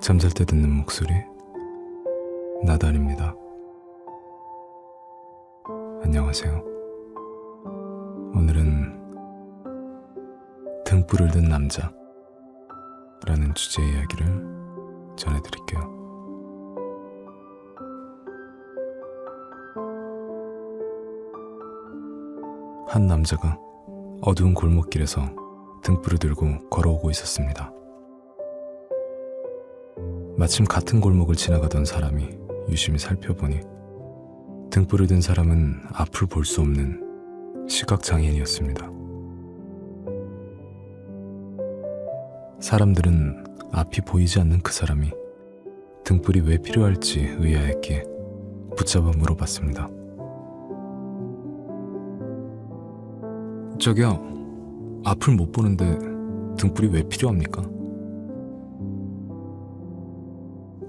잠잘 때 듣는 목소리 나달입니다. 안녕하세요. 오늘은 등불을 든 남자 라는 주제의 이야기를 전해드릴게요. 한 남자가 어두운 골목길에서 등불을 들고 걸어오고 있었습니다. 마침 같은 골목을 지나가던 사람이 유심히 살펴보니 등불을 든 사람은 앞을 볼 수 없는 시각장애인이었습니다. 사람들은 앞이 보이지 않는 그 사람이 등불이 왜 필요할지 의아했기에 붙잡아 물어봤습니다. 저기요, 앞을 못 보는데 등불이 왜 필요합니까?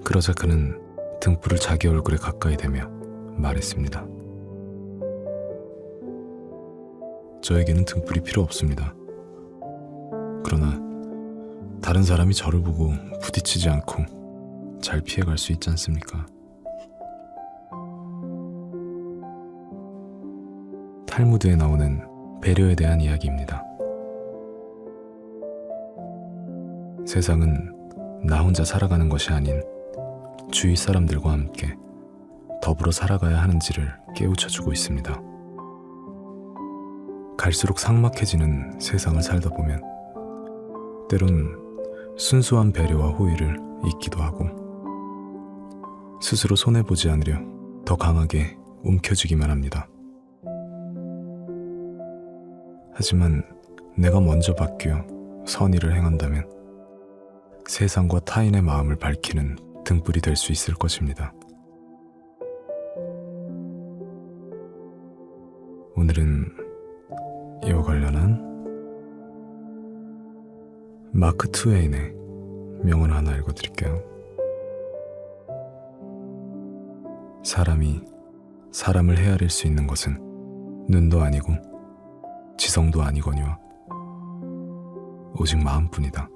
그러자 그는 등불을 자기 얼굴에 가까이 대며 말했습니다. 저에게는 등불이 필요 없습니다. 그러나 다른 사람이 저를 보고 부딪히지 않고 잘 피해갈 수 있지 않습니까? 탈무드에 나오는 배려에 대한 이야기입니다. 세상은 나 혼자 살아가는 것이 아닌 주위 사람들과 함께 더불어 살아가야 하는지를 깨우쳐 주고 있습니다. 갈수록 삭막해지는 세상을 살다 보면 때론 순수한 배려와 호의를 잊기도 하고 스스로 손해보지 않으려 더 강하게 움켜쥐기만 합니다. 하지만 내가 먼저 바뀌어 선의를 행한다면 세상과 타인의 마음을 밝히는 등불이 될 수 있을 것입니다. 오늘은 이와 관련한 마크 트웨인의 명언 하나 읽어드릴게요. 사람이 사람을 헤아릴 수 있는 것은 눈도 아니고 지성도 아니거니와 오직 마음뿐이다.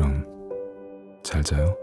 그럼 잘 자요.